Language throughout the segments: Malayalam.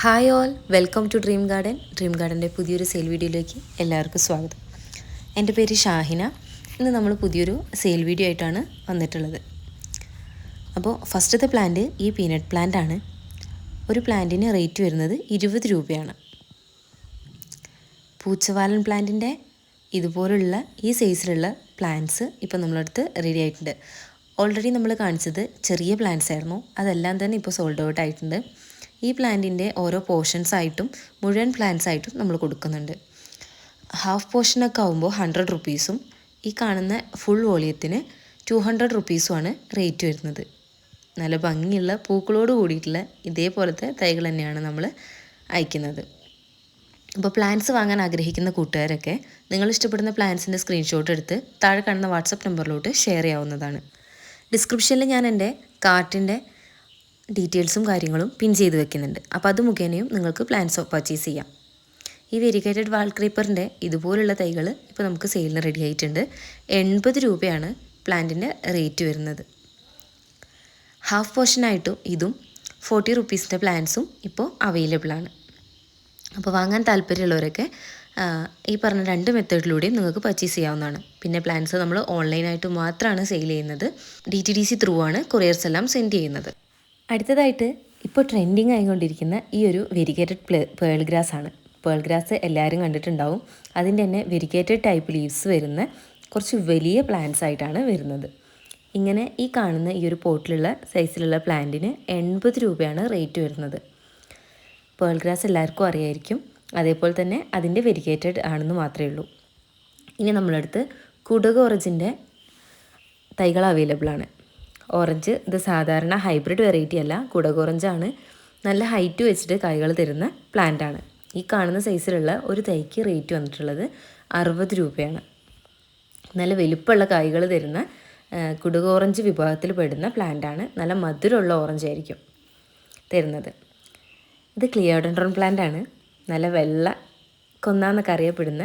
Hi all welcome to Dream Garden. Dream ഗാർഡന്റെ പുതിയൊരു സെയിൽ വീഡിയോയിലേക്ക് എല്ലാവർക്കും സ്വാഗതം. എന്റെ പേര് ഷാഹിന. ഇന്ന് നമ്മൾ പുതിയൊരു സെയിൽ വീഡിയോ ആയിട്ടാണ് വന്നിട്ടുള്ളത്. അപ്പോൾ ഫസ്റ്റത്തെ പ്ലാന്റ് ഈ പീനട്ട് പ്ലാന്റ് ആണ്. ഒരു പ്ലാന്റിന് റേറ്റ് വരുന്നത് ഇരുപത് രൂപയാണ്. പൂച്ചവാലൻ പ്ലാന്റിന്റെ ഇതുപോലുള്ള ഈ സൈസിലുള്ള പ്ലാന്റ്സ് ഇപ്പോൾ നമ്മളടുത്ത് റെഡി ആയിട്ടുണ്ട്. ഓൾറെഡി നമ്മൾ കാണിച്ചത് ചെറിയ പ്ലാന്റ്സ് ആയിരുന്നു. അതെല്ലാം തന്നെ ഇപ്പോൾ സോൾഡ് ഔട്ട് ആയിട്ടുണ്ട്. ഈ പ്ലാന്റിന്റെ ഓരോ പോർഷൻസ് ആയിട്ടും മുഴുവൻ പ്ലാന്റ്സ് ആയിട്ടും നമ്മൾ കൊടുക്കുന്നുണ്ട്. ഹാഫ് പോർഷനൊക്കെ ആകുമ്പോൾ ഹൺഡ്രഡ് റുപ്പീസും ഈ കാണുന്ന ഫുൾ വോളിയത്തിന് ടു ഹൺഡ്രഡ് റുപ്പീസുമാണ് റേറ്റ് വരുന്നത്. നല്ല ഭംഗിയുള്ള പൂക്കളോട് കൂടിയിട്ടുള്ള ഇതേപോലത്തെ തൈകൾ തന്നെയാണ് നമ്മൾ അയക്കുന്നത്. അപ്പോൾ പ്ലാന്റ്സ് വാങ്ങാൻ ആഗ്രഹിക്കുന്ന കൂട്ടുകാരൊക്കെ നിങ്ങൾ ഇഷ്ടപ്പെടുന്ന പ്ലാൻസിന്റെ സ്ക്രീൻഷോട്ട് എടുത്ത് താഴെ കാണുന്ന വാട്സപ്പ് നമ്പറിലോട്ട് ഷെയർ ചെയ്യാവുന്നതാണ്. ഡിസ്ക്രിപ്ഷനിൽ ഞാൻ എന്റെ കാർട്ടിന്റെ ഡീറ്റെയിൽസും കാര്യങ്ങളും പിൻ ചെയ്ത് വെക്കുന്നുണ്ട്. അപ്പോൾ അത് മുഖേനയും നിങ്ങൾക്ക് പ്ലാൻസ് പർച്ചേസ് ചെയ്യാം. ഈ വെരിഗേറ്റഡ് വാൾ ക്രീപ്പറിന്റെ ഇതുപോലുള്ള തൈകൾ ഇപ്പോൾ നമുക്ക് സെയിലിന് റെഡി ആയിട്ടുണ്ട്. എൺപത് രൂപയാണ് പ്ലാന്റിന്റെ റേറ്റ് വരുന്നത്. ഹാഫ് പോർഷനായിട്ടും ഇതും ഫോർട്ടി റുപ്പീസിന്റെ പ്ലാൻസും ഇപ്പോൾ അവൈലബിൾ ആണ്. അപ്പോൾ വാങ്ങാൻ താല്പര്യമുള്ളവരൊക്കെ ഈ പറഞ്ഞ രണ്ട് മെത്തേഡിലൂടെയും നിങ്ങൾക്ക് പർച്ചേസ് ചെയ്യാവുന്നതാണ്. പിന്നെ പ്ലാൻസ് നമ്മൾ ഓൺലൈനായിട്ട് മാത്രമാണ് സെയിൽ ചെയ്യുന്നത്. D T D C through ആണ് കൊറിയർസ് എല്ലാം സെൻഡ് ചെയ്യുന്നത്. അടുത്തതായിട്ട് ഇപ്പോൾ ട്രെൻഡിങ് ആയിക്കൊണ്ടിരിക്കുന്ന ഈ ഒരു വെരിഗേറ്റഡ് പ്ലേ പേൾ ഗ്രാസ് ആണ്. പേൾ ഗ്രാസ് എല്ലാവരും കണ്ടിട്ടുണ്ടാവും. അതിന്റെ തന്നെ വെരിഗേറ്റഡ് ടൈപ്പ് ലീവ്സ് വരുന്ന കുറച്ച് വലിയ പ്ലാന്റ്സ് ആയിട്ടാണ് വരുന്നത്. ഇങ്ങനെ ഈ കാണുന്ന ഈ ഒരു പോട്ടിലുള്ള സൈസിലുള്ള പ്ലാന്റിന് എൺപത് രൂപയാണ് റേറ്റ് വരുന്നത്. പേൾ ഗ്രാസ് എല്ലാവർക്കും അറിയായിരിക്കും. അതേപോലെ തന്നെ അതിന്റെ വെരിഗേറ്റഡ് ആണെന്ന് മാത്രമേ ഉള്ളൂ. ഇനി നമ്മളടുത്ത് കുടകോറജിന്റെ തൈകൾ അവൈലബിൾ ആണ്. ഓറഞ്ച്. ഇത് സാധാരണ ഹൈബ്രിഡ് വെറൈറ്റി അല്ല കുടക് ഓറഞ്ചാണ് നല്ല ഹൈറ്റ് വെച്ചിട്ട് കായ്കൾ തരുന്ന പ്ലാന്റ് ആണ്. ഈ കാണുന്ന സൈസിലുള്ള ഒരു തൈക്ക് റേറ്റ് വന്നിട്ടുള്ളത് അറുപത് രൂപയാണ്. നല്ല വലുപ്പമുള്ള കായ്കൾ തരുന്ന കുടക് ഓറഞ്ച് വിഭാഗത്തിൽ പെടുന്ന പ്ലാന്റ് ആണ്. നല്ല മധുരമുള്ള ഓറഞ്ച് ആയിരിക്കും തരുന്നത്. ഇത് ക്ലിയോഡൻഡ്രോൺ പ്ലാന്റ് ആണ്. നല്ല വെള്ള കൊന്നാന്നൊക്കെ അറിയപ്പെടുന്ന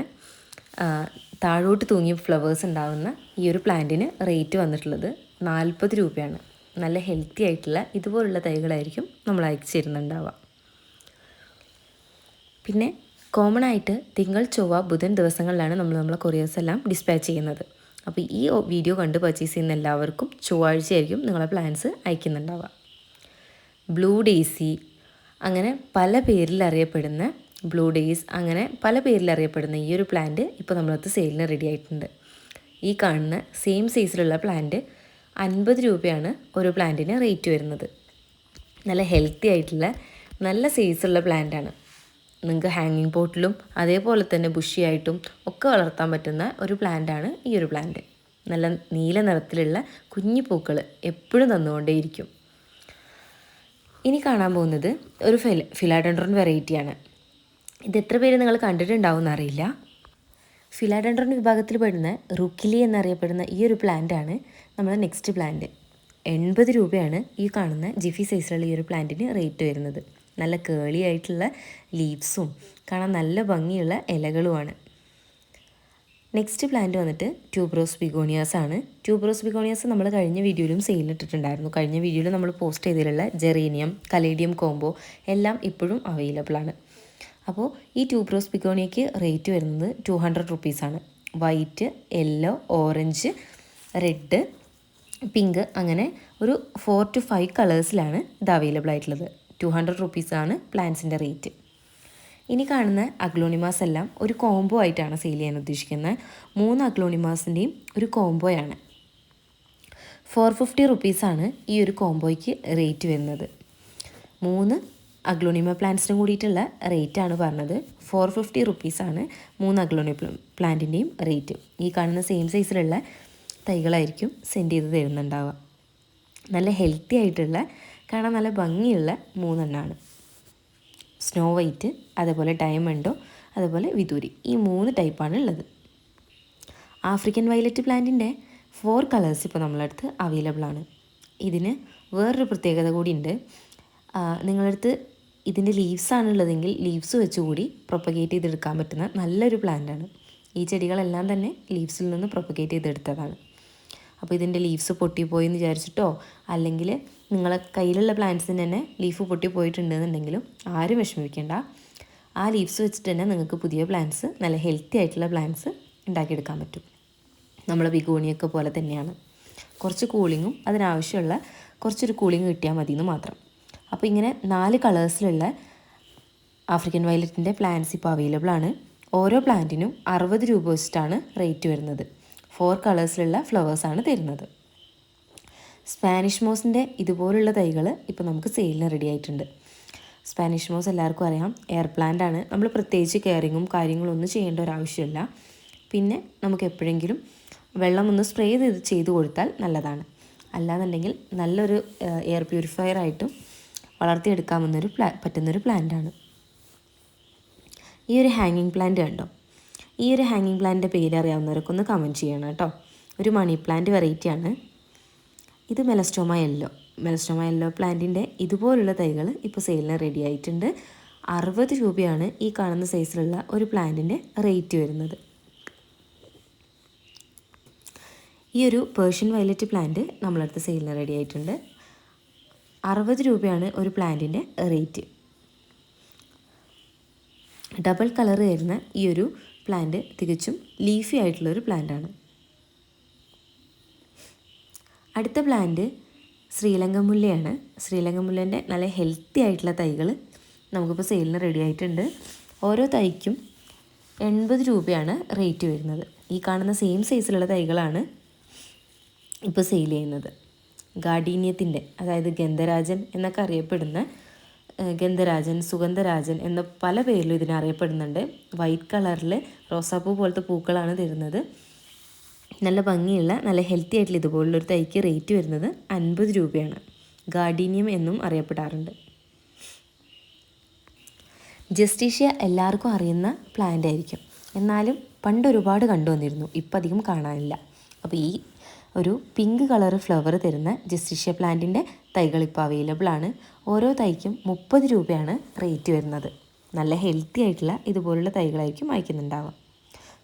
താഴോട്ട് തൂങ്ങിയ ഫ്ലവേഴ്സ് ഉണ്ടാകുന്ന ഈ ഒരു പ്ലാന്റിന് റേറ്റ് വന്നിട്ടുള്ളത് നാൽപ്പത് രൂപയാണ്. നല്ല ഹെൽത്തി ആയിട്ടുള്ള ഇതുപോലുള്ള തൈകളായിരിക്കും നമ്മൾ അയച്ചു തരുന്നുണ്ടാവുക പിന്നെ കോമൺ ആയിട്ട് തിങ്കൾ ചൊവ്വ ബുധൻ ദിവസങ്ങളിലാണ് നമ്മൾ നമ്മളെ കൊറിയേഴ്സ് എല്ലാം ഡിസ്പാച്ച് ചെയ്യുന്നത്. അപ്പോൾ ഈ വീഡിയോ കണ്ട് പർച്ചേസ് ചെയ്യുന്ന എല്ലാവർക്കും ചൊവ്വാഴ്ചയായിരിക്കും നിങ്ങളെ പ്ലാൻസ് അയക്കുന്നുണ്ടാവുക. ബ്ലൂ ഡേസി അങ്ങനെ പല പേരിൽ അറിയപ്പെടുന്ന ബ്ലൂ ഡേയ്സ് അങ്ങനെ പല പേരിൽ അറിയപ്പെടുന്ന ഈ ഒരു പ്ലാന്റ് ഇപ്പോൾ നമ്മളത് സെയിലിന് റെഡി ആയിട്ടുണ്ട്. ഈ കാണുന്ന സെയിം സൈസിലുള്ള പ്ലാന്റ് അൻപത് രൂപയാണ് ഒരു പ്ലാന്റിന് റേറ്റ് വരുന്നത്. നല്ല ഹെൽത്തി ആയിട്ടുള്ള നല്ല സൈസുള്ള പ്ലാന്റാണ് നിങ്ങൾക്ക് ഹാങ്ങിങ് പോട്ടിലും അതേപോലെ തന്നെ ബുഷിയായിട്ടും ഒക്കെ വളർത്താൻ പറ്റുന്ന ഒരു പ്ലാന്റാണ് ഈ ഒരു പ്ലാന്റ് നല്ല നീല നിറത്തിലുള്ള കുഞ്ഞു പൂക്കൾ എപ്പോഴും തന്നുകൊണ്ടേയിരിക്കും. ഇനി കാണാൻ പോകുന്നത് ഒരു ഫില ഫിലാഡൻഡ്രോൺ വെറൈറ്റിയാണ് ഇത് എത്ര പേര് നിങ്ങൾ കണ്ടിട്ടുണ്ടാവും എന്നറിയില്ല ഫിലാഡൻഡ്രോൺ വിഭാഗത്തിൽ പെടുന്ന റുക്കിലി എന്നറിയപ്പെടുന്ന ഈ ഒരു പ്ലാന്റ് ആണ് നമ്മുടെ നെക്സ്റ്റ് പ്ലാന്റ് എൺപത് രൂപയാണ് ഈ കാണുന്ന ജിഫി സൈസിലുള്ള ഈ ഒരു പ്ലാന്റിന് റേറ്റ് വരുന്നത്. നല്ല കേളി ആയിട്ടുള്ള ലീവ്സും കാണാൻ നല്ല ഭംഗിയുള്ള ഇലകളുമാണ്. നെക്സ്റ്റ് പ്ലാന്റ് വന്നിട്ട് ട്യൂബ്രോസ് ബിഗോണിയാസ് ആണ്. ട്യൂബ്രോസ് ബിഗോണിയാസ് നമ്മൾ കഴിഞ്ഞ വീഡിയോയിലും സെയിലിട്ടിട്ടുണ്ടായിരുന്നു കഴിഞ്ഞ വീഡിയോയിൽ നമ്മൾ പോസ്റ്റ് ചെയ്തിട്ടുള്ള ജെറീനിയം കലേഡിയം കോംബോ എല്ലാം ഇപ്പോഴും അവൈലബിൾ ആണ്. അപ്പോൾ ഈ ട്യൂബ് റോസ് ബിഗോണിയയ്ക്ക് റേറ്റ് വരുന്നത് ടു ഹൺഡ്രഡ് റുപ്പീസാണ് white yellow orange red pink അങ്ങനെ ഒരു ഫോർ ടു ഫൈവ് കളേഴ്സിലാണ് ഇത് അവൈലബിൾ ആയിട്ടുള്ളത്. ടു ഹൺഡ്രഡ് റുപ്പീസാണ് പ്ലാന്റ്സിന്റെ റേറ്റ് ഇനി കാണുന്ന അഗ്ലോണിമാസ് എല്ലാം ഒരു കോംബോ ആയിട്ടാണ് സെയിൽ ചെയ്യാൻ ഉദ്ദേശിക്കുന്നത്. മൂന്ന് അഗ്ലോണിമാസിന്റെയും ഒരു കോംബോയാണ് ഫോർ ഫിഫ്റ്റി റുപ്പീസാണ് ഈ ഒരു കോംബോയ്ക്ക് റേറ്റ് വരുന്നത്. മൂന്ന് അഗ്ലോണിമ പ്ലാന്റ്സിനും കൂടിയിട്ടുള്ള റേറ്റാണ് പറഞ്ഞത്. ഫോർ ഫിഫ്റ്റി റുപ്പീസാണ് മൂന്ന് അഗ്ലോണി പ്ലാന്റിന്റെയും റേറ്റ്. ഈ കാണുന്ന സെയിം സൈസിലുള്ള തൈകളായിരിക്കും സെൻഡ് ചെയ്ത് തരുന്നുണ്ടാവുക. നല്ല ഹെൽത്തി ആയിട്ടുള്ള കാണാൻ നല്ല ഭംഗിയുള്ള മൂന്നെണ്ണമാണ് സ്നോ വൈറ്റ് അതേപോലെ ഡയമണ്ടോ അതേപോലെ വിദൂരി. ഈ മൂന്ന് ടൈപ്പാണ് ഉള്ളത്. ആഫ്രിക്കൻ വയലറ്റ് പ്ലാന്റിന്റെ ഫോർ കളേഴ്സ് ഇപ്പോൾ നമ്മളടുത്ത് അവൈലബിൾ ആണ്. ഇതിന് വേറൊരു പ്രത്യേകത കൂടിയുണ്ട്. നിങ്ങളടുത്ത് ഇതിന്റെ ലീവ്സ് ആണുള്ളതെങ്കിൽ ലീവ്സ് വെച്ചുകൂടി പ്രൊപ്പഗേറ്റ് ചെയ്തെടുക്കാൻ പറ്റുന്ന നല്ലൊരു പ്ലാന്റാണ്. ഈ ചെടികളെല്ലാം തന്നെ ലീവ്സിൽ നിന്ന് പ്രൊപ്പഗേറ്റ് ചെയ്തെടുത്തതാണ്. അപ്പോൾ ഇതിന്റെ ലീവ്സ് പൊട്ടിപ്പോയി എന്ന് വിചാരിച്ചിട്ടോ അല്ലെങ്കിൽ നിങ്ങളെ കയ്യിലുള്ള പ്ലാന്റ്സിന് തന്നെ ലീഫ് പൊട്ടി പോയിട്ടുണ്ടെന്നുണ്ടെങ്കിലും ആരും വിഷമിക്കേണ്ട ആ ലീവ്സ് വെച്ചിട്ട് തന്നെ നിങ്ങൾക്ക് പുതിയ പ്ലാന്റ്സ് നല്ല ഹെൽത്തി ആയിട്ടുള്ള പ്ലാന്റ്സ് ഉണ്ടാക്കിയെടുക്കാൻ പറ്റും. നമ്മളെ ബിഗോണിയൊക്കെ പോലെ തന്നെയാണ്. കുറച്ച് കൂളിങ്ങും അതിനാവശ്യമുള്ള കുറച്ചൊരു കൂളിങ് കിട്ടിയാൽ മതി എന്ന് മാത്രം. അപ്പോൾ ഇങ്ങനെ നാല് കളേഴ്സിലുള്ള ആഫ്രിക്കൻ വയലറ്റിന്റെ പ്ലാന്റ്സ് ഇപ്പോൾ അവൈലബിൾ ആണ്. ഓരോ പ്ലാന്റിനും അറുപത് രൂപ വെച്ചിട്ടാണ് റേറ്റ് വരുന്നത്. ഫോർ കളേഴ്സിലുള്ള ഫ്ലവേഴ്സാണ് തരുന്നത്. സ്പാനിഷ് മോസിന്റെ ഇതുപോലുള്ള തൈകൾ ഇപ്പോൾ നമുക്ക് സെയിലിന് റെഡി ആയിട്ടുണ്ട്. സ്പാനിഷ് മോസ് എല്ലാവർക്കും അറിയാം. എയർ പ്ലാന്റ് ആണ്. നമ്മൾ പ്രത്യേകിച്ച് കെയറിങ്ങും കാര്യങ്ങളും ഒന്നും ചെയ്യേണ്ട ഒരു ആവശ്യമില്ല. പിന്നെ നമുക്ക് എപ്പോഴെങ്കിലും വെള്ളം ഒന്ന് സ്പ്രേ ചെയ്ത് ചെയ്ത് കൊടുത്താൽ നല്ലതാണ്. അല്ലാന്നുണ്ടെങ്കിൽ നല്ലൊരു എയർ പ്യൂരിഫയർ ആയിട്ടും വളർത്തിയെടുക്കാമെന്നൊരു പ്ലാ പറ്റുന്നൊരു പ്ലാന്റാണ്. ഈ ഒരു ഹാങ്ങിങ് പ്ലാന്റ് കണ്ടോ? ഈ ഒരു ഹാങ്ങിങ് പ്ലാന്റിന്റെ പേര് അറിയാവുന്നവരൊക്കെ ഒന്ന് കമന്റ് ചെയ്യണം കേട്ടോ. ഒരു മണി പ്ലാന്റ് വെറൈറ്റിയാണ് ഇത് മെലസ്റ്റോമ യെല്ലോ മെലസ്റ്റോമ യെല്ലോ പ്ലാന്റിന്റെ ഇതുപോലുള്ള തൈകൾ ഇപ്പോൾ സെയിലിന് റെഡി ആയിട്ടുണ്ട്. അറുപത് രൂപയാണ് ഈ കാണുന്ന സൈസിലുള്ള ഒരു പ്ലാന്റിന്റെ റേറ്റ് വരുന്നത്. ഈ ഒരു പേർഷ്യൻ വയലറ്റ് പ്ലാന്റ് നമ്മളടുത്ത് സെയിലിന് റെഡി ആയിട്ടുണ്ട്. അറുപത് രൂപയാണ് ഒരു പ്ലാന്റിന്റെ റേറ്റ്. ഡബിൾ കളർ വരുന്ന ഈ ഒരു പ്ലാന്റ് തികച്ചും ലീഫി ആയിട്ടുള്ള ഒരു പ്ലാന്റാണ്. അടുത്ത പ്ലാന്റ് ശ്രീലങ്ക മുല്ലയാണ്. ശ്രീലങ്ക മുല്ലേന്റെ നല്ല ഹെൽത്തി ആയിട്ടുള്ള തൈകൾ നമുക്കിപ്പോൾ സെയിലിന് റെഡി ആയിട്ടുണ്ട്. ഓരോ തൈക്കും എൺപത് രൂപയാണ് റേറ്റ് വരുന്നത്. ഈ കാണുന്ന സെയിം സൈസിലുള്ള തൈകളാണ് ഇപ്പോൾ സെയിൽ ചെയ്യുന്നത്. ഗാഡീന്യത്തിന്റെ അതായത് ഗന്ധരാജൻ എന്നൊക്കെ അറിയപ്പെടുന്ന ഗന്ധരാജൻ സുഗന്ധരാജൻ എന്ന പല പേരിലും ഇതിനെ അറിയപ്പെടുന്നുണ്ട്. വൈറ്റ് കളറിൽ റോസാപ്പൂ പോലത്തെ പൂക്കളാണ് തരുന്നത്. നല്ല ഭംഗിയുള്ള നല്ല ഹെൽത്തി ആയിട്ടുള്ള ഇതുപോലുള്ളൊരു തൈക്ക് റേറ്റ് വരുന്നത് അൻപത് രൂപയാണ്. ഗാർഡീനിയം എന്നും അറിയപ്പെടാറുണ്ട്. ജസ്റ്റിഷ്യ എല്ലാവർക്കും അറിയുന്ന പ്ലാന്റ് ആയിരിക്കും. എന്നാലും പണ്ട് ഒരുപാട് കണ്ടുവന്നിരുന്നു. ഇപ്പം അധികം കാണാനില്ല. അപ്പോൾ ഈ ഒരു പിങ്ക് കളർ ഫ്ലവർ തരുന്ന ജസ്റ്റിഷ്യ പ്ലാന്റിന്റെ തൈകൾ ഇപ്പോൾ അവൈലബിൾ ആണ്. ഓരോ തൈക്കും മുപ്പത് രൂപയാണ് റേറ്റ് വരുന്നത്. നല്ല ഹെൽത്തി ആയിട്ടുള്ള ഇതുപോലുള്ള തൈകളായിരിക്കും വായിക്കുന്നുണ്ടാവുക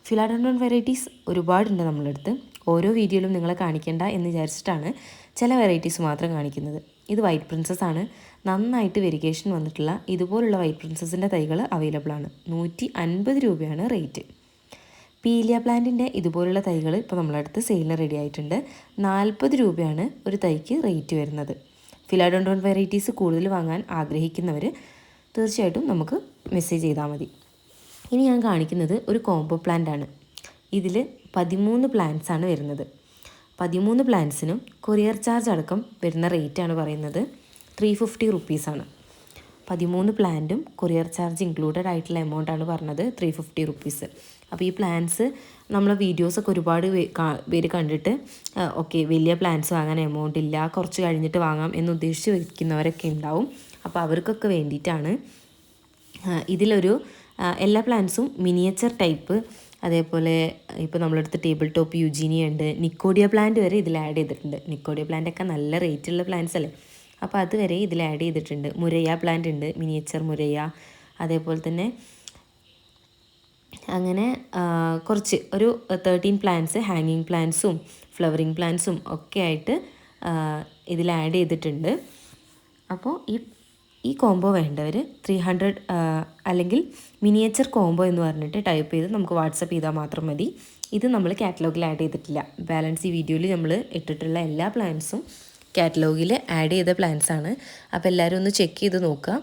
ഫിലാഡോൺ വെറൈറ്റീസ് ഒരുപാടുണ്ട് നമ്മളെടുത്ത് ഓരോ വീഡിയോയിലും നിങ്ങളെ കാണിക്കേണ്ട എന്ന് വിചാരിച്ചിട്ടാണ് ചില വെറൈറ്റീസ് മാത്രം കാണിക്കുന്നത്. ഇത് വൈറ്റ് പ്രിൻസസ് ആണ്. നന്നായിട്ട് വെരിഗേഷൻ വന്നിട്ടുള്ള ഇതുപോലുള്ള വൈറ്റ് പ്രിൻസസിന്റെ തൈകൾ അവൈലബിൾ ആണ്. നൂറ്റി അൻപത് രൂപയാണ് റേറ്റ് പീലിയ പ്ലാന്റിന്റെ ഇതുപോലുള്ള തൈകൾ ഇപ്പോൾ നമ്മളടുത്ത് സെയിലിന് റെഡി ആയിട്ടുണ്ട്. നാൽപ്പത് രൂപയാണ് ഒരു തൈക്ക് റേറ്റ് വരുന്നത്. ഫിലാഡോണ്ടോൺ വെറൈറ്റീസ് കൂടുതൽ വാങ്ങാൻ ആഗ്രഹിക്കുന്നവർ തീർച്ചയായിട്ടും നമുക്ക് മെസ്സേജ് ചെയ്താൽ മതി. ഇനി ഞാൻ കാണിക്കുന്നത് ഒരു കോംബോ പ്ലാന്റ് ആണ്. ഇതിൽ പതിമൂന്ന് പ്ലാന്റ്സ് ആണ് വരുന്നത്. പതിമൂന്ന് പ്ലാന്റ്സിനും കൊറിയർ ചാർജ് അടക്കം വരുന്ന റേറ്റാണ് പറയുന്നത്. ത്രീ ഫിഫ്റ്റി റുപ്പീസാണ് പതിമൂന്ന് പ്ലാന്റും കൊറിയർ ചാർജ് ഇൻക്ലൂഡഡ് ആയിട്ടുള്ള എമൗണ്ട് ആണ് പറഞ്ഞത് ത്രീ ഫിഫ്റ്റി റുപ്പീസ് അപ്പോൾ ഈ പ്ലാൻസ് നമ്മളെ വീഡിയോസൊക്കെ ഒരുപാട് പേര് കണ്ടിട്ട് ഓക്കെ വലിയ പ്ലാൻസ് വാങ്ങാൻ എമൗണ്ട് ഇല്ല കുറച്ച് കഴിഞ്ഞിട്ട് വാങ്ങാം എന്ന് ഉദ്ദേശിച്ച് വയ്ക്കുന്നവരൊക്കെ ഉണ്ടാവും. അപ്പോൾ അവർക്കൊക്കെ വേണ്ടിയിട്ടാണ് ഇതിലൊരു എല്ലാ പ്ലാന്റ്സും മിനിയേച്ചർ ടൈപ്പ് അതേപോലെ ഇപ്പോൾ നമ്മളടുത്ത് ടേബിൾ ടോപ്പ് യുജീനിയ ഉണ്ട്. നിക്കോഡിയ പ്ലാന്റ് വരെ ഇതിൽ ആഡ് ചെയ്തിട്ടുണ്ട്. നിക്കോഡിയ പ്ലാന്റ് ഒക്കെ നല്ല റേറ്റുള്ള പ്ലാന്റ്സ് അല്ലേ? അപ്പോൾ അതുവരെ ഇതിൽ ആഡ് ചെയ്തിട്ടുണ്ട്. മുരയ്യ പ്ലാന്റ് ഉണ്ട്. Miniature murraya. അതേപോലെ തന്നെ അങ്ങനെ കുറച്ച് ഒരു തേർട്ടീൻ പ്ലാന്റ്സ് ഹാങ്ങിങ് പ്ലാന്റ്സും ഫ്ലവറിങ് പ്ലാന്റ്സും ഒക്കെ ആയിട്ട് ഇതിൽ ആഡ് ചെയ്തിട്ടുണ്ട്. അപ്പോൾ ഈ ഈ കോംബോ വേണ്ടവർ ത്രീ ഹൺഡ്രഡ് അല്ലെങ്കിൽ മിനിയേച്ചർ കോംബോ എന്ന് പറഞ്ഞിട്ട് ടൈപ്പ് ചെയ്ത് നമുക്ക് വാട്സപ്പ് ചെയ്താൽ മാത്രം മതി. ഇത് നമ്മൾ കാറ്റലോഗിൽ ആഡ് ചെയ്തിട്ടില്ല. ബാലൻസ് ഈ വീഡിയോയിൽ നമ്മൾ ഇട്ടിട്ടുള്ള എല്ലാ പ്ലാൻസും കാറ്റലോഗിൽ ആഡ് ചെയ്ത പ്ലാൻസ് ആണ്. അപ്പോൾ എല്ലാവരും ഒന്ന് ചെക്ക് ചെയ്ത് നോക്കുക.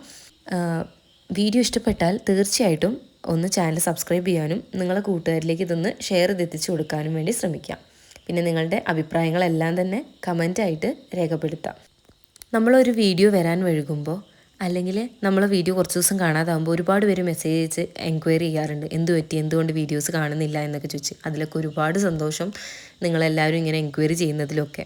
വീഡിയോ ഇഷ്ടപ്പെട്ടാൽ തീർച്ചയായിട്ടും ഒന്ന് ചാനൽ സബ്സ്ക്രൈബ് ചെയ്യാനും നിങ്ങളെ കൂട്ടുകാരിലേക്ക് ഇതൊന്ന് ഷെയർ ചെയ്തെത്തിച്ചു കൊടുക്കാനും വേണ്ടി ശ്രമിക്കാം. പിന്നെ നിങ്ങളുടെ അഭിപ്രായങ്ങളെല്ലാം തന്നെ കമന്റായിട്ട് രേഖപ്പെടുത്താം. നമ്മളൊരു വീഡിയോ വരാൻ വഴുകുമ്പോൾ അല്ലെങ്കിൽ നമ്മൾ വീഡിയോ കുറച്ച് ദിവസം കാണാതാകുമ്പോൾ ഒരുപാട് പേര് മെസ്സേജ് അയച്ച് എൻക്വയറി ചെയ്യാറുണ്ട്. എന്ത് പറ്റി? എന്തുകൊണ്ട് വീഡിയോസ് കാണുന്നില്ല എന്നൊക്കെ ചോദിച്ച്. അതിലൊക്കെ ഒരുപാട് സന്തോഷം നിങ്ങളെല്ലാവരും ഇങ്ങനെ എൻക്വയറി ചെയ്യുന്നതിലൊക്കെ.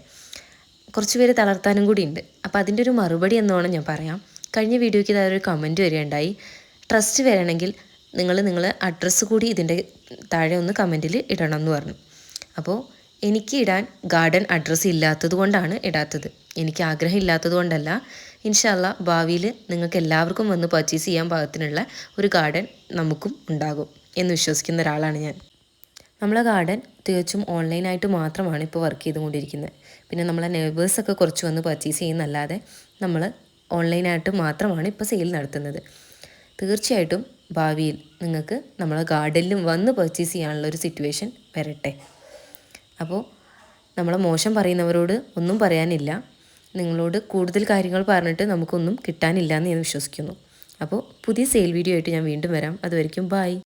കുറച്ച് പേര് തളർത്താനും കൂടി ഉണ്ട് അപ്പോൾ അതിന്റെ ഒരു മറുപടി എന്നോണം ഞാൻ പറയാം. കഴിഞ്ഞ വീഡിയോയ്ക്ക് ഇതായ ഒരു കമന്റ് വരികയുണ്ടായി. ട്രസ്റ്റ് വരണമെങ്കിൽ നിങ്ങൾ നിങ്ങൾ അഡ്രസ്സ് കൂടി ഇതിന്റെ താഴെ ഒന്ന് കമന്റിൽ ഇടണം എന്ന് പറഞ്ഞു. അപ്പോൾ എനിക്ക് ഇടാൻ ഗാർഡൻ അഡ്രസ്സ് ഇല്ലാത്തത് കൊണ്ടാണ് ഇടാത്തത്. എനിക്ക് ആഗ്രഹം ഇല്ലാത്തത് കൊണ്ടല്ല. ഇൻഷല്ല ഭാവിയിൽ നിങ്ങൾക്ക് എല്ലാവർക്കും വന്ന് പർച്ചേസ് ചെയ്യാൻ പാകത്തിനുള്ള ഒരു ഗാർഡൻ നമുക്കും ഉണ്ടാകും എന്ന് വിശ്വസിക്കുന്ന ഒരാളാണ് ഞാൻ. നമ്മളെ ഗാർഡൻ തികച്ചും ഓൺലൈനായിട്ട് മാത്രമാണ് ഇപ്പോൾ വർക്ക് ചെയ്തുകൊണ്ടിരിക്കുന്നത്. പിന്നെ നമ്മളെ നെയ്ബേഴ്സൊക്കെ കുറച്ച് വന്ന് പർച്ചേസ് ചെയ്യുന്നല്ലാതെ നമ്മൾ ഓൺലൈനായിട്ട് മാത്രമാണ് ഇപ്പോൾ സെയിൽ നടത്തുന്നത്. തീർച്ചയായിട്ടും ഭാവിയിൽ നിങ്ങൾക്ക് നമ്മളെ ഗാർഡനിലും വന്ന് പർച്ചേസ് ചെയ്യാനുള്ള ഒരു സിറ്റുവേഷൻ വരട്ടെ. അപ്പോൾ നമ്മളെ മോശം പറയുന്നവരോട് ഒന്നും പറയാനില്ല. നിങ്ങളോട് കൂടുതൽ കാര്യങ്ങൾ പറഞ്ഞിട്ട് നമുക്കൊന്നും കിട്ടാനില്ല എന്ന് ഞാൻ വിശ്വസിക്കുന്നു. അപ്പോൾ പുതിയ സെയിൽ വീഡിയോ ആയിട്ട് ഞാൻ വീണ്ടും വരാം. അതുവരയ്ക്കും ബായ്